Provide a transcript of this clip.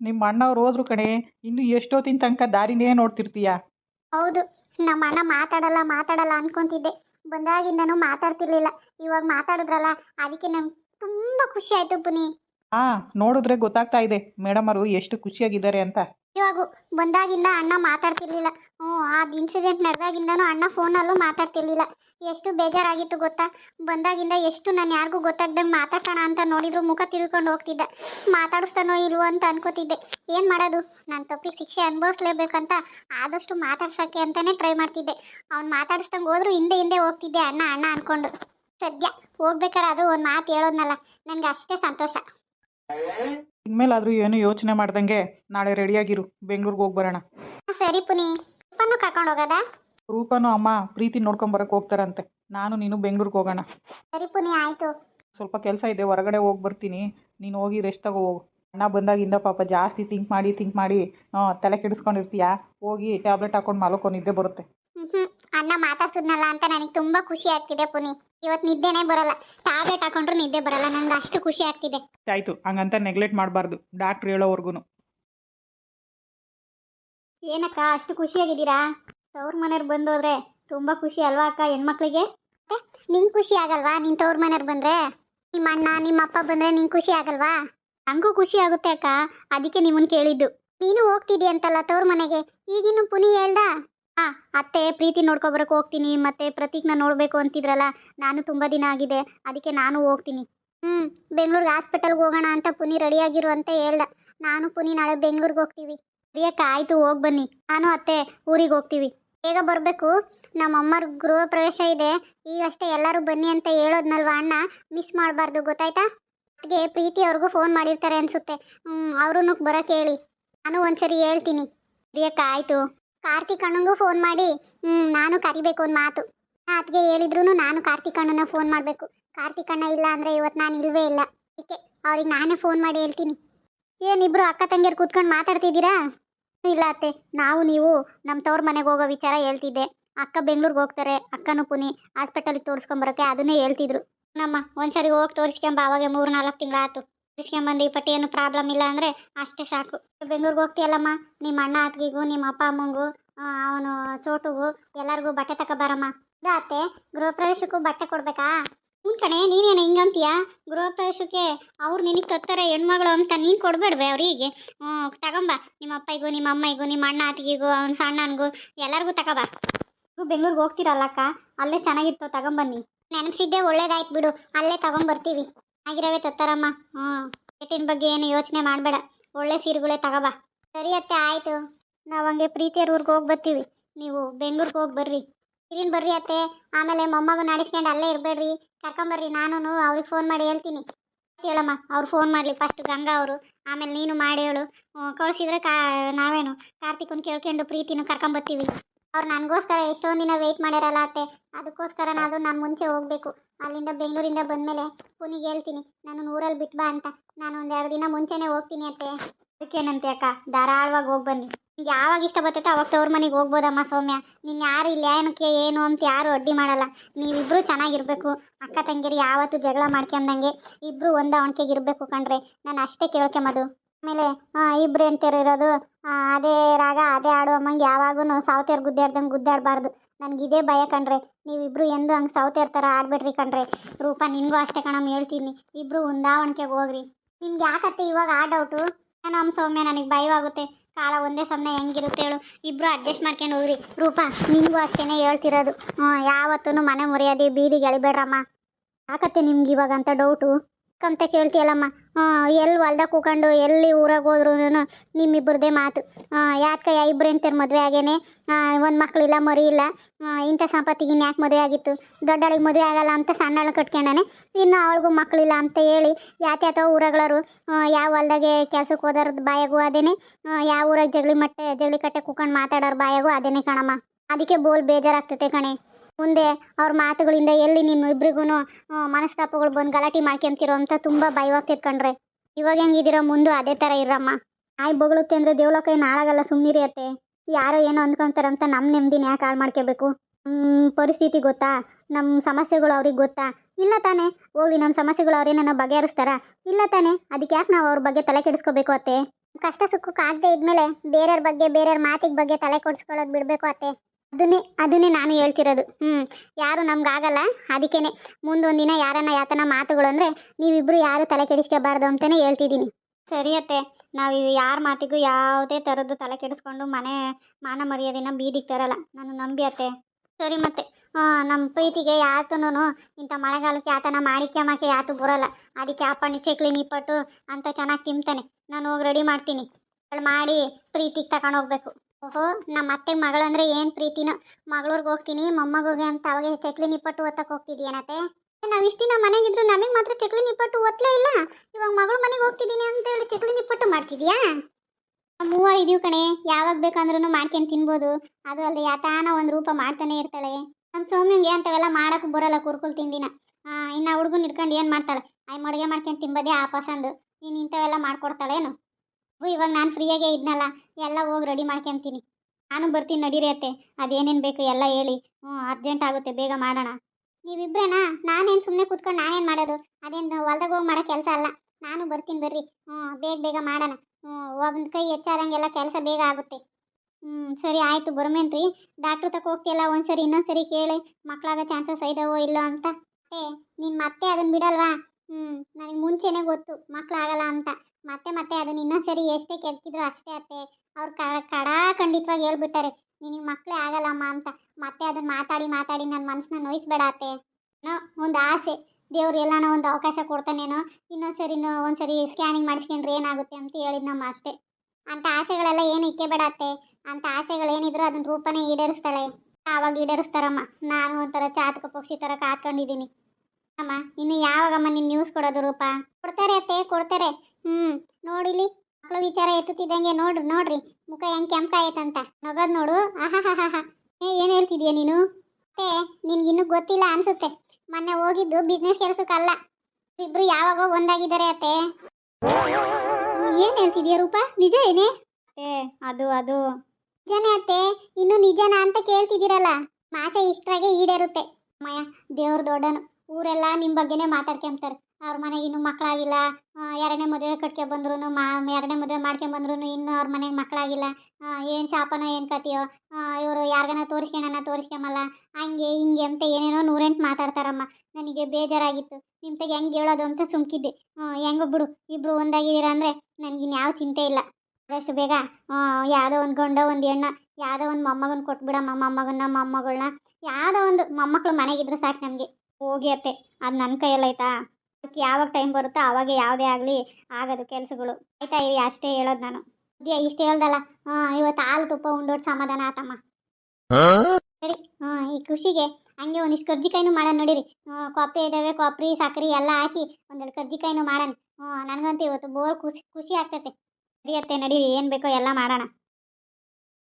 ನಿಮ್ಮ ಅಣ್ಣವ್ರು ಹೋದ್ರು ಕಣೆ, ಇನ್ನು ಎಷ್ಟೊತ್ತಿನ ತನಕ ದಾರಿನೇ ನೋಡ್ತಿರ್ತೀಯ? ಹೌದು, ನಮ್ಮ ಅಣ್ಣ ಮಾತಾಡಲ್ಲ ಮಾತಾಡಲ್ಲ ಅನ್ಕೊಂತಿದ್ದೆ. ಬಂದಾಗಿಂದನೂ ಮಾತಾಡ್ತಿರ್ಲಿಲ್ಲ. ಇವಾಗ ಮಾತಾಡಿದ್ರಲ್ಲ, ಅದಕ್ಕೆ ನಂಗೆ ತುಂಬ ಖುಷಿ ಆಯ್ತು ಪುನಿ ಹಾಂ ನೋಡಿದ್ರೆ ಗೊತ್ತಾಗ್ತಾ ಇದೆ. ಮೇಡಮರು ಎಷ್ಟು ಖುಷಿಯಾಗಿದ್ದಾರೆ ಅಂತ. ಇವಾಗ ಬಂದಾಗಿಂದ ಅಣ್ಣ ಮಾತಾಡ್ತಿರ್ಲಿಲ್ಲ. ಹ್ಞೂ, ಆ ಇನ್ಸಿಡೆಂಟ್ ನಡೆದಾಗಿಂದನೂ ಅಣ್ಣ ಫೋನಲ್ಲೂ ಮಾತಾಡ್ತಿರ್ಲಿಲ್ಲ. ಎಷ್ಟು ಬೇಜಾರಾಗಿತ್ತು ಗೊತ್ತಾ? ಬಂದಾಗಿಂದ ಎಷ್ಟು ನಾನು ಯಾರಿಗೂ ಗೊತ್ತಾಗ್ದಂಗೆ ಮಾತಾಡ್ಸೋಣ ಅಂತ ನೋಡಿದ್ರು ಮುಖ ತಿರ್ಕೊಂಡು ಹೋಗ್ತಿದ್ದೆ. ಮಾತಾಡಿಸ್ತಾನೋ ಇಲ್ವೋ ಅಂತ ಅನ್ಕೋತಿದ್ದೆ. ಏನು ಮಾಡೋದು? ನಾನು ತಪ್ಪಿಗೆ ಶಿಕ್ಷೆ ಅನುಭವಿಸ್ಲೇಬೇಕಂತ ಆದಷ್ಟು ಮಾತಾಡ್ಸೋಕ್ಕೆ ಅಂತಲೇ ಟ್ರೈ ಮಾಡ್ತಿದ್ದೆ. ಅವ್ನು ಮಾತಾಡಿಸ್ದಂಗೆ ಹೋದ್ರು ಹಿಂದೆ ಹಿಂದೆ ಹೋಗ್ತಿದ್ದೆ ಅಣ್ಣ ಅಣ್ಣ ಅಂದ್ಕೊಂಡು ಸದ್ಯ ಹೋಗ್ಬೇಕಾದ್ರೆ ಒಂದು ಮಾತು ಹೇಳೋದ್ನಲ್ಲ. ನನಗೆ ಅಷ್ಟೇ ಸಂತೋಷ. ಇನ್ಮೇಲಾದರೂ ಏನು ಯೋಚನೆ ಮಾಡ್ದಂಗೆ ನಾಳೆ ರೆಡಿಯಾಗಿರು ಬೆಂಗ್ಳೂರಿಗೆ ಹೋಗಿ ಬರೋಣ. ಸರಿ ಪುನಿ. ಉಪ್ಪನ್ನು ಕರ್ಕೊಂಡು ಹೋಗದ? ರೂಪನು ಅಮ್ಮ ಪ್ರೀತಿ ನೋಡ್ಕೊಂಬರಕ್ಕೆ ಹೋಗ್ತಾರಂತೆ. ನಾನು ನೀನು ಬೆಂಗ್ಳೂರಿಗೆ ಹೋಗೋಣ. ಸರಿ ಪುನಿ ಆಯ್ತು. ಸ್ವಲ್ಪ ಕೆಲಸ ಇದೆ ಹೊರಗಡೆ ಹೋಗಿ ಬರ್ತೀನಿ. ನೀನು ಹೋಗಿ ರೆಸ್ಟ್ ತಗೋ ಹೋಗು. ಅಣ್ಣ ಬಂದಾಗಿಂದ ಪಾಪ ಜಾಸ್ತಿ ಥಿಂಕ್ ಮಾಡಿ ಥಿಂಕ್ ಮಾಡಿ ತಲೆ ಕೆಡಿಸ್ಕೊಂಡಿರ್ತೀಯಾ? ಹೋಗಿ ಟ್ಯಾಬ್ಲೆಟ್ ಹಾಕೊಂಡು ಮಲ್ಕೊ ನಿದ್ದೆ ಬರುತ್ತೆ. ಅಣ್ಣ ಮಾತಾಡ್ಸಿದ್ನಲ್ಲ ಅಂತ ನನಗೆ ತುಂಬಾ ಖುಷಿ ಆಗ್ತಿದೆ ಪುನಿ ಇವತ್ತು ನಿದ್ದೆನೇ ಬರಲ್ಲ. ಟ್ಯಾಬ್ಲೆಟ್ ಹಾಕೊಂಡ್ರು ನಿದ್ದೆ ಬರಲ್ಲ. ನಂಗೆ ಅಷ್ಟು ಖುಷಿ ಆಗ್ತಿದೆ. ಆಯ್ತು ಹಂಗಂತ ನೆಗ್ಲೆಕ್ಟ್ ಮಾಡಬಾರ್ದು. ಡಾಕ್ಟರ್ ಹೇಳೋವರೆಗೂ ಏನಕ್ಕ ಅಷ್ಟು ಖುಷಿಯಾಗಿದ್ದೀರಾ? ತವ್ರ ಮನೆಯವ್ರು ಬಂದೋದ್ರೆ ತುಂಬಾ ಖುಷಿ ಅಲ್ವಾ ಅಕ್ಕ ಹೆಣ್ಮಕ್ಳಿಗೆ? ನಿಂಗೆ ಖುಷಿ ಆಗಲ್ವಾ? ನಿನ್ ತವ್ರ ಮನೆಯವ್ರು ಬಂದ್ರೆ? ನಿಮ್ಮ ಅಣ್ಣ ನಿಮ್ಮ ಅಪ್ಪ ಬಂದ್ರೆ ನಿಂಗೆ ಖುಷಿ ಆಗಲ್ವಾ? ನಂಗೂ ಖುಷಿ ಆಗುತ್ತೆ ಅಕ್ಕ. ಅದಕ್ಕೆ ನಿಮ್ಮನ್ನು ಕೇಳಿದ್ದು. ನೀನು ಹೋಗ್ತಿದೀ ಅಂತಲ್ಲ ತವ್ರ ಮನೆಗೆ? ಈಗಿನ್ನು ಪುನಿ ಹೇಳ್ದ? ಹಾ ಅತ್ತೆ, ಪ್ರೀತಿ ನೋಡ್ಕೊಬರಕ್ಕೆ ಹೋಗ್ತೀನಿ, ಮತ್ತೆ ಪ್ರತೀಕ್ನ ನೋಡಬೇಕು ಅಂತಿದ್ರಲ್ಲ, ನಾನು ತುಂಬಾ ದಿನ ಆಗಿದೆ, ಅದಕ್ಕೆ ನಾನು ಹೋಗ್ತೀನಿ. ಹ್ಞೂ ಬೆಂಗಳೂರಿಗೆ ಹಾಸ್ಪಿಟಲ್ಗೆ ಹೋಗೋಣ ಅಂತ ಪುನಿ ರೆಡಿಯಾಗಿರು ಅಂತ ಹೇಳ್ದ. ನಾನು ಪುನಿ ನಾಳೆ ಬೆಂಗಳೂರಿಗೆ ಹೋಗ್ತೀವಿ. ಪ್ರಿಯಕ್ಕ, ಆಯಿತು, ಹೋಗಿ ಬನ್ನಿ. ನಾನು ಅತ್ತೆ, ಊರಿಗೆ ಹೋಗ್ತೀವಿ. ಬೇಗ ಬರಬೇಕು. ನಮ್ಮ ಅಮ್ಮರ ಗೃಹ ಪ್ರವೇಶ ಇದೆ. ಈಗಷ್ಟೇ ಎಲ್ಲರೂ ಬನ್ನಿ ಅಂತ ಹೇಳೋದ್ನಲ್ವಾ ಅಣ್ಣ? ಮಿಸ್ ಮಾಡಬಾರ್ದು, ಗೊತ್ತಾಯ್ತಾ? ಅದಕ್ಕೆ ಪ್ರೀತಿ ಅವ್ರಿಗೂ ಫೋನ್ ಮಾಡಿರ್ತಾರೆ ಅನ್ಸುತ್ತೆ. ಹ್ಞೂ ಅವ್ರೂ ಬರೋಕ್ಕೆ ಹೇಳಿ. ನಾನು ಒಂದ್ಸರಿ ಹೇಳ್ತೀನಿ. ಪ್ರಿಯಕ್ಕ, ಆಯ್ತು. ಕಾರ್ತಿಕ್ ಅಣ್ಣಂಗೂ ಫೋನ್ ಮಾಡಿ ಹ್ಞೂ ನಾನು ಕರಿಬೇಕು ಒಂದು ಮಾತು. ಅದಕ್ಕೆ ಹೇಳಿದ್ರು ನಾನು ಕಾರ್ತಿಕ್ ಅಣ್ಣನ ಫೋನ್ ಮಾಡಬೇಕು. ಕಾರ್ತಿಕ್ ಅಣ್ಣ ಇಲ್ಲ ಅಂದರೆ ಇವತ್ತು ನಾನು ಇಲ್ವೇ ಇಲ್ಲ. ಅದಕ್ಕೆ ಅವ್ರಿಗೆ ನಾನೇ ಫೋನ್ ಮಾಡಿ ಹೇಳ್ತೀನಿ. ಏನಿಬ್ರು ಅಕ್ಕ ತಂಗಿಯರು ಕೂತ್ಕೊಂಡು ಮಾತಾಡ್ತಿದ್ದೀರಾ? ಇಲ್ಲ ಅತ್ತೆ, ನಾವು ನೀವು ನಮ್ಮ ತವ್ರ ಮನೆಗೆ ಹೋಗೋ ವಿಚಾರ ಹೇಳ್ತಿದ್ದೆ. ಅಕ್ಕ ಬೆಂಗ್ಳೂರಿಗೆ ಹೋಗ್ತಾರೆ, ಅಕ್ಕನೂ ಪುನಿ ಹಾಸ್ಪಿಟಲಿಗೆ ತೋರಿಸ್ಕೊಂಬರಕ್ಕೆ ಅದನ್ನೇ ಹೇಳ್ತಿದ್ರು. ನಮ್ಮ ಒಂದ್ಸರಿ ಹೋಗಿ ತೋರಿಸ್ಕೊಂಬ ಅವಾಗ ಮೂರು ನಾಲ್ಕು ತಿಂಗಳಾಯ್ತು ತೋರಿಸ್ಕೊಂಬಂದು ಈ ಪಟ್ಟಿ ಏನು ಪ್ರಾಬ್ಲಮ್ ಇಲ್ಲ ಅಂದರೆ ಅಷ್ಟೇ ಸಾಕು. ಬೆಂಗ್ಳೂರಿಗೆ ಹೋಗ್ತೀಯಲ್ಲಮ್ಮ? ನಿಮ್ಮ ಅಣ್ಣ ಅತ್ತಿಗೆಗೂ, ನಿಮ್ಮ ಅಪ್ಪ ಅಮ್ಮಂಗೂ ಅವನು ಚೋಟುಗೂ, ಎಲ್ಲರಿಗೂ ಬಟ್ಟೆ ತಗೊಬಾರಮ್ಮ ಬರಮ್ಮ. ಅತ್ತೆ, ಗೃಹ ಪ್ರವೇಶಕ್ಕೂ ಬಟ್ಟೆ ಕೊಡ್ಬೇಕಾ? ಹ್ಞೂ ಕಣೆ, ನೀನೇನು ಹಿಂಗಂತೀಯ ಗೃಹ ಪ್ರವೇಶಕ್ಕೆ ಅವ್ರು ನಿನಗೆ ತತ್ತಾರೆ ಹೆಣ್ಮಗಳು ಅಂತ ನೀನು ಕೊಡ್ಬೇಡ್ವೆ ಅವ್ರಿಗೆ? ಹ್ಞೂ, ತಗೊಂಬ. ನಿಮ್ಮ ಅಪ್ಪಗೂ ನಿಮ್ಮ ಅಮ್ಮಗೂ ನಿಮ್ಮ ಅಣ್ಣ ಅತ್ತಿಗೆಗೂ, ಅವ್ನ ಸಣ್ಣನಿಗೂ, ಎಲ್ಲರಿಗೂ ನೀವು ಬೆಂಗಳೂರಿಗೆ ಹೋಗ್ತೀರಲ್ಲಕ್ಕ ಅಲ್ಲೇ ಚೆನ್ನಾಗಿತ್ತು, ತಗೊಂಬನ್ನಿ. ನೆನಪಿಸಿದ್ದೆ ಒಳ್ಳೇದಾಯ್ತು ಬಿಡು. ಅಲ್ಲೇ ತಗೊಂಬರ್ತೀವಿ. ಆಗಿರವೇ ತತ್ತಾರಮ್ಮ. ಹ್ಞೂ. ರೇಟಿನ ಬಗ್ಗೆ ಏನು ಯೋಚನೆ ಮಾಡಬೇಡ. ಒಳ್ಳೆ ಸೀರೆಗಳೇ ತಗೋಬಾ. ಸರಿ ಅತ್ತೆ, ಆಯಿತು. ನಾವು ಹಂಗೆ ಪ್ರೀತಿಯರ್ ಊರಿಗೆ ಹೋಗಿ ಬರ್ತೀವಿ. ನೀವು ಬೆಂಗ್ಳೂರಿಗೆ ಹೋಗಿ ಬರ್ರಿ. ಇರಿನ್ ಬರ್ರಿ ಅತ್ತೆ. ಆಮೇಲೆ ಮೊಮ್ಮಗು ನಡೆಸ್ಕೊಂಡು ಅಲ್ಲೇ ಇರಬೇಡ್ರಿ. ಕರ್ಕೊಂಬರ್ರಿ ನಾನು ಅವ್ರಿಗೆ ಫೋನ್ ಮಾಡಿ ಹೇಳ್ತೀನಿ. ಹೇಳಮ್ಮ. ಅವ್ರು ಫೋನ್ ಮಾಡಲಿ. ಫಸ್ಟ್ ಗಂಗಾ ಅವರು. ಆಮೇಲೆ ನೀನು ಮಾಡಿ ಹೇಳು. ಕಳ್ಸಿದ್ರೆ ಕಾ, ನಾವೇನು? ಕಾರ್ತಿಕನ್ ಕೇಳ್ಕೊಂಡು ಪ್ರೀತಿನೂ ಕರ್ಕೊಂಬರ್ತೀವಿ ಅವ್ರು ನನಗೋಸ್ಕರ ಎಷ್ಟೊಂದು ದಿನ ವೆಯ್ಟ್ ಮಾಡ್ಯಾರಲ್ಲ ಅತ್ತೆ. ಅದಕ್ಕೋಸ್ಕರ ನಾನು ಮುಂಚೆ ಹೋಗಬೇಕು. ಅಲ್ಲಿಂದ ಬೆಂಗಳೂರಿಂದ ಬಂದಮೇಲೆ ಪುನಿಗೆ ಹೇಳ್ತೀನಿ, ನಾನು ಊರಲ್ಲಿ ಬಿಟ್ಟು ಬಾ ಅಂತ. ನಾನು ಒಂದು ಎರಡು ದಿನ ಮುಂಚೆನೇ ಹೋಗ್ತೀನಿ ಅತ್ತೆ. ಅದಕ್ಕೇನಂತೆ ಅಕ್ಕ, ಧಾರಾಳವಾಗಿ ಹೋಗಿ ಬನ್ನಿ. ನಿಮ್ಗೆ ಯಾವಾಗ ಇಷ್ಟ ಬರ್ತೈತೆ ಅವಾಗ ತವ್ರ ಮನೆಗೆ ಹೋಗ್ಬೋದಮ್ಮ ಸೌಮ್ಯ. ನಿನ್ನ ಯಾರು ಇಲ್ಲ ಏನಕ್ಕೆ ಏನು ಅಂತ ಯಾರು ಅಡ್ಡಿ ಮಾಡಲ್ಲ. ನೀವಿಬ್ಬರು ಚೆನ್ನಾಗಿರ್ಬೇಕು. ಅಕ್ಕ ತಂಗಿರು ಯಾವತ್ತೂ ಜಗಳ ಮಾಡ್ಕೊಂಬಂಗೆ ಇಬ್ಬರು ಒಂದಾವಣಿಕೆಗೆ ಇರಬೇಕು ಕಣ್ರೆ. ನಾನು ಅಷ್ಟೇ ಕೇಳ್ಕೊಂಬದು ಆಮೇಲೆ ಇಬ್ರು ಎಂತರು ಇರೋದು ಅದೇ ರಾಗ, ಅದೇ ಹಾಡು ಅಮ್ಮಂಗೆ ಯಾವಾಗೂ ಸಾವತೇರ್ ಗುದ್ದಾಡ್ದಂಗೆ ಗುದ್ದಾಡಬಾರ್ದು. ನನಗೆ ಇದೇ ಭಯ ಕಣ್ರೆ. ನೀವಿಬ್ರು ಎಂದು ಹಂಗೆ ಸೌತೇರ್ ಥರ ಆಡ್ಬೇಡ್ರಿ ಕಣ್ರೆ. ರೂಪ, ನಿನಗೂ ಅಷ್ಟೇ ಕಣಮ್ಮ ಹೇಳ್ತೀನಿ. ಇಬ್ಬರು ಹೊಂದಾವಣಿಕೆಗೆ ಹೋಗ್ರಿ. ನಿಮ್ಗೆ ಯಾಕತ್ತೆ ಇವಾಗ ಆ ಡೌಟು? ನಮ್ಮ ಸೌಮ್ಯ, ನನಗೆ ಭಯವಾಗುತ್ತೆ. ಕಾಲ ಒಂದೇ ಸಮಯ ಹೆಂಗಿರುತ್ತೆ ಹೇಳು. ಇಬ್ರು ಅಡ್ಜಸ್ಟ್ ಮಾಡ್ಕೊಂಡು ಹೋಗ್ರಿ. ರೂಪ ನಿಂಗೂ ಅಷ್ಟೇನೆ ಹೇಳ್ತಿರೋದು. ಯಾವತ್ತೂ ಮನೆ ಮುರಿಯೋದು ಬೀದಿಗೆ ಎಳಿಬೇಡ್ರಮ್ಮ. ಯಾಕತ್ತೆ ನಿಮ್ಗೆ ಇವಾಗ ಅಂತ ಡೌಟು? ಕಂತ ಕೇಳ್ತೀಯಲ್ಲಮ್ಮ? ಎಲ್ಲಿ ಹೊಲ್ದಾಗ ಕೂಕೊಂಡು ಎಲ್ಲಿ ಊರಾಗ ಹೋದ್ರು ನಿಮ್ಮಿಬ್ಬರದೇ ಮಾತು. ಯಾಕೆ ಇಬ್ಬರು ಹೆಂಡ್ತಿರು ಮದುವೆ ಆಗೇನೆ ಒಂದು ಮಕ್ಕಳಿಲ್ಲ ಮರಿ ಇಲ್ಲ. ಇಂಥ ಸಂಪತ್ತಿಗೆ ಇನ್ಯಾಕೆ ಮದುವೆ ಆಗಿತ್ತು? ದೊಡ್ಡಳಿಗೆ ಮದುವೆ ಆಗಲ್ಲ ಅಂತ ಸಣ್ಣಳು ಕಟ್ಕೊಂಡಾನೆ. ಇನ್ನು ಅವಳಿಗೂ ಮಕ್ಕಳಿಲ್ಲ ಅಂತ ಹೇಳಿ ಯಾತ್ಯಾತ ಊರಗಳರು ಯಾವ ಹೊಲ್ದಾಗೆ ಕೆಲ್ಸಕ್ಕೆ ಹೋದವ್ರ ಬಾಯಾಗೂ ಅದೇನೆ. ಯಾವ ಊರಾಗ ಜಗಳಿ ಮಟ್ಟೆ, ಜಗಳಿ ಕಟ್ಟೆ ಕೂಕೊಂಡು ಮಾತಾಡೋರು ಬಾಯಾಗೂ ಅದೇನೆ ಕಣಮ್ಮ. ಅದಕ್ಕೆ ಬೋಲ್ ಬೇಜಾರಾಗ್ತೈತೆ ಕಣೆ. ಮುಂದೆ ಅವ್ರ ಮಾತುಗಳಿಂದ ಎಲ್ಲಿ ನಿಮ್ಮ ಇಬ್ರಿಗೂ ಮನಸ್ತಾಪಗಳು ಬಂದು ಗಲಾಟೆ ಮಾಡ್ಕೊಂತಿರೋ ಅಂತ ತುಂಬ ಭಯವಾಗ್ತೈತೆ ಕಣ್ರೆ. ಇವಾಗ ಹೆಂಗಿದ್ದೀರೋ ಮುಂದೆ ಅದೇ ಥರ ಇರಮ್ಮ. ಆಯ್ ಬೊಗಳುತ್ತೆ ಅಂದರೆ ದೇವ್ಲೋಕ ಏನು ಹಾಳಾಗಲ್ಲ ಸುಮ್ಮನಿರಿ ಅತ್ತೆ. ಯಾರೋ ಏನೋ ಅಂದ್ಕೊಂತಾರಂತ ನಮ್ಮ ನೆಮ್ಮದಿನ ಯಾಕೆ ಹಾಳು ಮಾಡ್ಕೋಬೇಕು ಪರಿಸ್ಥಿತಿ ಗೊತ್ತಾ? ನಮ್ಮ ಸಮಸ್ಯೆಗಳು ಅವ್ರಿಗೆ ಗೊತ್ತಾ? ಇಲ್ಲ ತಾನೇ. ಹೋಗ್ಲಿ ನಮ್ಮ ಸಮಸ್ಯೆಗಳು ಅವ್ರೇನೋ ಬಗೆಹರಿಸ್ತಾರ? ಇಲ್ಲ ತಾನೆ. ಅದಕ್ಕೆ ಯಾಕೆ ನಾವು ಅವ್ರ ಬಗ್ಗೆ ತಲೆ ಕೆಡಿಸ್ಕೋಬೇಕು ಅತ್ತೆ? ಕಷ್ಟ ಸುಖಕ್ಕೆ ಆಗದೆ ಇದ್ಮೇಲೆ ಬೇರೆಯವ್ರ ಬಗ್ಗೆ ಬೇರೆಯವ್ರ ಮಾತಿಗೆ ಬಗ್ಗೆ ತಲೆ ಕೊಡಿಸ್ಕೊಳ್ಳೋದು ಬಿಡಬೇಕು ಅತ್ತೆ. ಅದನ್ನೇ ಅದನ್ನೇ ನಾನು ಹೇಳ್ತಿರೋದು. ಹ್ಞೂ ಯಾರು ನಮ್ಗಾಗಲ್ಲ ಅದಕ್ಕೇನೆ ಮುಂದೊಂದು ದಿನ ಯಾರನ್ನ ಯಾತನ ಮಾತುಗಳು ಅಂದರೆ ನೀವಿಬ್ಬರು ಯಾರು ತಲೆ ಕೆಡಿಸ್ಕೋಬಾರ್ದು ಅಂತಲೇ ಹೇಳ್ತಿದ್ದೀನಿ. ಸರಿ ಅತ್ತೆ, ನಾವು ಯಾರ ಮಾತಿಗೂ ಯಾವುದೇ ಥರದ್ದು ತಲೆ ಕೆಡಿಸ್ಕೊಂಡು ಮನೆ ಮಾನ ಮರ್ಯಾದೆನ ಬೀದಿಗೆ ತರಲ್ಲ. ನಾನು ನಂಬಿ ಅತ್ತೆ. ಸರಿ ಮತ್ತೆ ನಮ್ಮ ಪ್ರೀತಿಗೆ ಯಾತನೂ ಇಂಥ ಮಳೆಗಾಲಕ್ಕೆ ಯಾತನ ಮಾಡಿಕ್ಯಮಕ್ಕೆ ಯಾತು ಬರೋಲ್ಲ. ಅದಕ್ಕೆ ಅಪ್ಪಣ್ಣಿ ಚಕ್ಲಿ ನಿಪ್ಪಟ್ಟು ಅಂತ ಚೆನ್ನಾಗಿ ತಿಂತಾನೆ. ನಾನು ಹೋಗಿ ರೆಡಿ ಮಾಡ್ತೀನಿ. ಮಾಡಿ ಪ್ರೀತಿಗೆ ತಗೊಂಡು ಹೋಗ್ಬೇಕು. ಓಹೋ ನಮ್ಮ ಅತ್ತೆ ಮಗಳಂದ್ರೆ ಏನು ಪ್ರೀತಿನೋ. ಮಗಳೂರ್ಗೆ ಹೋಗ್ತೀನಿ ಮೊಮ್ಮಗೋಗಿ ಅಂತ ಅವಾಗ ಚಕ್ಲಿ ನಿಪ್ಪಟ್ಟು ಓದಕ್ಕೆ ಹೋಗ್ತಿದ್ಯೇನತ್ತೆ? ನಾವು ಇಷ್ಟು ದಿನ ಮನೆಗಿದ್ರು ನಮಗೆ ಮಾತ್ರ ಚಕ್ಲಿ ನಿಪ್ಪಟ್ಟು ಓದ್ಲೇ ಇಲ್ಲ. ಇವಾಗ ಮಗಳು ಮನೆಗೆ ಹೋಗ್ತಿದ್ದೀನಿ ಅಂತ ಹೇಳಿ ಚಕ್ಲಿ ನಿಪ್ಪಟ್ಟು ಮಾಡ್ತಿದ್ಯಾ? ಮೂವರು ಇದೀವಿ ಕಣೆ, ಯಾವಾಗ ಬೇಕಂದ್ರೂ ಮಾಡ್ಕೊಂಡು ತಿನ್ಬೋದು. ಅದು ಅಲ್ಲದೆ ಯಾತಾನ ಒಂದು ರೂಪ ಮಾಡ್ತಾನೆ ಇರ್ತಾಳೆ. ನಮ್ಮ ಸೌಮ್ಯಂಗೆ ಅಂಥವೆಲ್ಲ ಮಾಡಕ್ಕೆ ಬರಲ್ಲ ಕುರ್ಕುಲ್ ತಿಂದಿನ ಇನ್ನು ಹುಡುಗನ ಇಟ್ಕೊಂಡು ಏನು ಮಾಡ್ತಾಳೆ? ಆಯ್, ಮಡುಗೆ ಮಾಡ್ಕೊಂಡು ತಿಂಬೋದೇ ಆ ಪಸಂದು. ನೀನು ಇಂಥವೆಲ್ಲ ಮಾಡ್ಕೊಡ್ತಾಳೇನು? ಇವಾಗ ನಾನು ಫ್ರೀಯಾಗೇ ಇದ್ನಲ್ಲ, ಎಲ್ಲ ಹೋಗಿ ರೆಡಿ ಮಾಡ್ಕೊಂತೀನಿ. ನಾನು ಬರ್ತೀನಿ ನಡೀರಿ ಅತ್ತೆ, ಅದೇನೇನು ಬೇಕು ಎಲ್ಲ ಹೇಳಿ. ಹ್ಞೂ ಅರ್ಜೆಂಟ್ ಆಗುತ್ತೆ, ಬೇಗ ಮಾಡೋಣ. ನೀವಿಬ್ರೇನಾ? ನಾನೇನು ಸುಮ್ಮನೆ ಕೂತ್ಕೊಂಡು ನಾನೇನು ಮಾಡೋದು? ಅದೇನು ಹೊಲ್ದಾಗ ಹೋಗಿ ಮಾಡೋ ಕೆಲಸ ಅಲ್ಲ. ನಾನು ಬರ್ತೀನಿ ಬರ್ರಿ. ಹ್ಞೂ, ಬೇಗ ಬೇಗ ಮಾಡೋಣ. ಹ್ಞೂ, ಒಂದು ಕೈ ಹೆಚ್ಚಾದಂಗೆಲ್ಲ ಕೆಲಸ ಬೇಗ ಆಗುತ್ತೆ. ಹ್ಞೂ, ಸರಿ ಆಯಿತು ಬರ್ಮೇನ್ರಿ ಡಾಕ್ಟ್ರ್ ತಕ ಹೋಗ್ತಿಯಲ್ಲ, ಒಂದ್ಸರಿ ಇನ್ನೊಂದ್ಸರಿ ಕೇಳಿ. ಮಕ್ಕಳಾಗ ಚಾನ್ಸಸ್ ಇದಾವೋ ಇಲ್ಲೋ ಅಂತ. ಏ ನಿನ್ನ ಮತ್ತೆ ಅದನ್ನ ಬಿಡಲ್ವಾ? ಹ್ಞೂ, ನನಗೆ ಮುಂಚೆನೇ ಗೊತ್ತು ಮಕ್ಕಳಾಗಲ್ಲ ಅಂತ. ಮತ್ತೆ ಮತ್ತೆ ಅದನ್ನ ಇನ್ನೊಂದ್ಸರಿ ಎಷ್ಟೇ ಕೆದಕಿದ್ರು ಅಷ್ಟೇ ಅತ್ತೆ. ಅವ್ರು ಕಡಾ ಖಂಡಿತವಾಗಿ ಹೇಳ್ಬಿಟ್ಟಾರೆ ನಿನಗೆ ಮಕ್ಕಳೇ ಆಗಲ್ಲಮ್ಮ ಅಂತ. ಮತ್ತೆ ಅದನ್ನ ಮಾತಾಡಿ ಮಾತಾಡಿ ನನ್ನ ಮನಸ್ಸನ್ನ ನೋಯಿಸ್ಬೇಡ ಅತ್ತೆ. ಏನೋ ಒಂದು ಆಸೆ. ದೇವ್ರು ಎಲ್ಲಾನೋ ಒಂದು ಅವಕಾಶ ಕೊಡ್ತಾನೇನೋ ಇನ್ನೊಂದ್ಸರಿನೋ ಒಂದ್ಸರಿ ಸ್ಕ್ಯಾನಿಂಗ್ ಮಾಡಿಸ್ಕೊಂಡ್ರೆ ಏನಾಗುತ್ತೆ ಅಂತ ಹೇಳಿದ್ನಮ್ಮ ಅಷ್ಟೇ. ಅಂತ ಆಸೆಗಳೆಲ್ಲ ಏನು ಇಕ್ಕೇಬೇಡ ಅತ್ತೆ. ಅಂತ ಆಸೆಗಳೇನಿದ್ರು ಅದನ್ನ ರೂಪನೇ ಈಡೇರಿಸ್ತಾಳೆ. ಆವಾಗ ಈಡೇರಿಸ್ತಾರಮ್ಮ. ನಾನು ಒಂಥರ ಚಾತಕ ಪಕ್ಷಿ ಥರ ಕಾತ್ಕೊಂಡಿದ್ದೀನಿ. ಅಮ್ಮ, ಇನ್ನು ಯಾವಾಗಮ್ಮ ನಿನ್ನ ನ್ಯೂಸ್ ಕೊಡೋದು ರೂಪ? ಕೊಡ್ತಾರೆ ಅತ್ತೆ, ಕೊಡ್ತಾರೆ. ಹ್ಮ್ ನೋಡಿಲಿ ಮಕ್ಕಳು ವಿಚಾರ ಎತ್ತುತ್ತಿದ್ದಂಗೆ ನೋಡ್ರಿ ನೋಡ್ರಿ. ಮುಖ ಹೆಂಗೆ ಕೆಂಪಾಯ್ತಂತ. ನಗದ್ ನೋಡು. ಏ, ಏನು ಹೇಳ್ತಿದ್ಯಾ ನೀನು? ಅತ್ತೆ ನಿನ್ಗಿನ್ನೂ ಗೊತ್ತಿಲ್ಲ ಅನ್ಸುತ್ತೆ. ಮೊನ್ನೆ ಹೋಗಿದ್ದು ಬಿಸ್ನೆಸ್ ಕೆಲಸಕ್ಕಲ್ಲ. ಇಬ್ರು ಯಾವಾಗ ಒಂದಾಗಿದ್ದಾರೆ ಅತ್ತೆ. ಏನ್ ಹೇಳ್ತಿದ್ಯಾ ರೂಪ? ನಿಜ ಏನೇ? ಏ ಅದು ಅದು. ನಿಜನೇ ಅತ್ತೆ. ಇನ್ನು ನಿಜನಾ ಅಂತ ಕೇಳ್ತಿದ್ದೀರಲ್ಲ. ಮಾತೆ ಇಷ್ಟರಾಗೆ ಈಡೇರುತ್ತೆ. ಮಯ ದೇವ್ರ ದೊಡ್ಡನು. ಊರೆಲ್ಲ ನಿಮ್ಮ ಬಗ್ಗೆನೇ ಮಾತಾಡ್ಕೊಂತಾರೆ ಅವ್ರ ಮನೆಗೆ ಇನ್ನೂ ಮಕ್ಕಳಾಗಿಲ್ಲ ಎರಡನೇ ಮದುವೆ ಕಟ್ಕೆ ಬಂದ್ರು ಮಾ, ಎರಡನೇ ಮದುವೆ ಮಾಡ್ಕೊಂಬಂದ್ರು ಇನ್ನೂ ಅವ್ರ ಮನೆಗೆ ಮಕ್ಕಳಾಗಿಲ್ಲ ಏನು ಶಾಪನೋ ಏನು ಕತೆಯೋ ಇವರು ಯಾರಿಗನ ತೋರಿಸ್ಕೊಳನ ತೋರಿಸ್ಕೊಂಬಲ್ಲ. ಹಂಗೆ ಹಿಂಗೆ ಅಂತ ಏನೇನೋ ನೂರೆಂಟು ಮಾತಾಡ್ತಾರಮ್ಮ. ನನಗೆ ಬೇಜಾರಾಗಿತ್ತು. ನಿಮ್ತಾಗ ಹೆಂಗೆ ಹೇಳೋದು ಅಂತ ಸುಮ್ಕಿದ್ದೆ. ಹೆಂಗೋ ಬಿಡು. ಇಬ್ಬರು ಒಂದಾಗಿದ್ದೀರಾ ಅಂದರೆ ಯಾವ ಚಿಂತೆ ಇಲ್ಲ. ಆದಷ್ಟು ಬೇಗ ಯಾವುದೋ ಒಂದು ಗಂಡ ಒಂದು ಹೆಣ್ಣ, ಯಾವುದೋ ಒಂದು ಮೊಮ್ಮಗನ ಕೊಟ್ಬಿಡಮ್ಮ ಮೊಮ್ಮಗನ್ನ ಮೊಮ್ಮಗಳನ್ನ ಯಾವುದೋ ಒಂದು ಮೊಮ್ಮಕ್ಕಳು ಮನೆಗಿದ್ರೆ ಸಾಕು ನಮಗೆ. ಹೋಗಿ ಅತ್ತೆ. ಅದು ನನ್ನ ಕೈಯಲ್ಲೈತಾ ಅದಕ್ಕೆ ಯಾವಾಗ ಟೈಮ್ ಬರುತ್ತೋ ಆವಾಗ ಯಾವುದೇ ಆಗಲಿ ಆಗೋದು ಕೆಲಸಗಳು. ಆಯ್ತಾ ಇರಿ ಅಷ್ಟೇ ಹೇಳೋದು ನಾನು. ಅದೇ ಇಷ್ಟು ಹೇಳ್ದಲ್ಲ? ಹಾಂ ಇವತ್ತು ಹಾಲು ತುಪ್ಪ ಉಂಡೋಟ್ ಸಮಾಧಾನ ಆತಮ್ಮ. ಸರಿ ಹಾಂ ಈ ಕೃಷಿಗೆ ಹಂಗೆ ಒಂದಿಷ್ಟು ಕರ್ಜಿಕಾಯಿನೂ ಮಾಡೋಣ ನೋಡಿರಿ. ಇದಾವೆ ಇದ್ದಾವೆ ಕೊಪ್ಪರಿ ಸಕ್ಕರೆ ಎಲ್ಲ ಹಾಕಿ ಒಂದೆರಡು ಕರ್ಜಿಕಾಯಿನೂ ಮಾಡೋಣ. ಹ್ಞೂ ನನಗಂತೂ ಇವತ್ತು ಬೋರ್ ಖುಷಿ ಖುಷಿ ಆಗ್ತೈತೆ. ನಡಿಯತ್ತೆ ನಡೀರಿ ಏನು ಬೇಕೋ ಎಲ್ಲ ಮಾಡೋಣ.